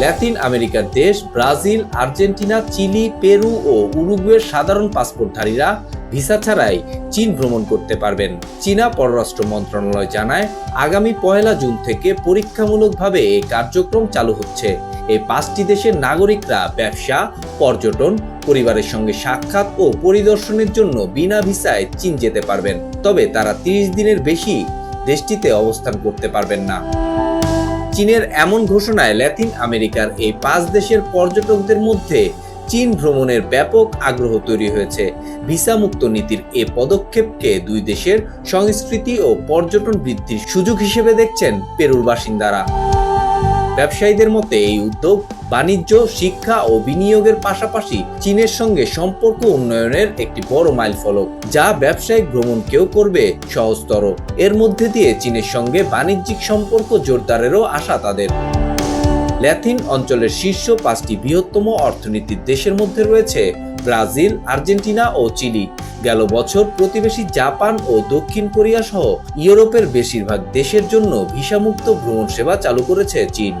Latin আমেরিকার দেশ, Brazil, Argentina, Chile, Peru ও উরুগুয়ের সাধারণ পাসপোর্টধারীরা ভিসা ছাড়াই চীন ভ্রমণ করতে পারবেন। চীনা পররাষ্ট্র মন্ত্রণালয় জানায়, আগামী পহেলা জুন থেকে পরীক্ষামূলকভাবে এই কার্যক্রম চালু হচ্ছে। এই পাঁচটি দেশের নাগরিকরা ব্যবসা, পর্যটন, পরিবারের সঙ্গে সাক্ষাৎ ও পরিদর্শনের জন্য বিনা ভিসায় চীন যেতে পারবেন। তবে তারা তিরিশ দিনের বেশি দেশটিতে অবস্থান করতে পারবেন না। চীনের এমন ঘোষণায় ল্যাতিন আমেরিকার এই পাঁচ দেশের পর্যটকদের মধ্যে চীন ভ্রমণের ব্যাপক আগ্রহ তৈরি হয়েছে। ভিসা মুক্ত নীতির এ পদক্ষেপকে দুই দেশের সংস্কৃতি ও পর্যটন বৃদ্ধির সুযোগ হিসেবে দেখছেন পেরুর বাসিন্দারা। ব্যবসায়ীদের মতে, এই উদ্যোগ বাণিজ্য, শিক্ষা ও বিনিয়োগের পাশাপাশি চীনের সঙ্গে সম্পর্ক উন্নয়নের একটি বড় মাইল ফলক যা ব্যবসায়িক ভ্রমণকেও করবে সহজতর। এর মধ্যে দিয়ে চীনের সঙ্গে বাণিজ্যিক সম্পর্ক জোরদারেরও আশা তাদের। ল্যাথিন অঞ্চলের শীর্ষ পাঁচটি বৃহত্তম অর্থনীতির দেশের মধ্যে রয়েছে ব্রাজিল, আর্জেন্টিনা ও চিলি। গেল বছর প্রতিবেশী জাপান ও দক্ষিণ কোরিয়া সহ ইউরোপের বেশিরভাগ দেশের জন্য ভিসামুক্ত ভ্রমণ সেবা চালু করেছে চীন।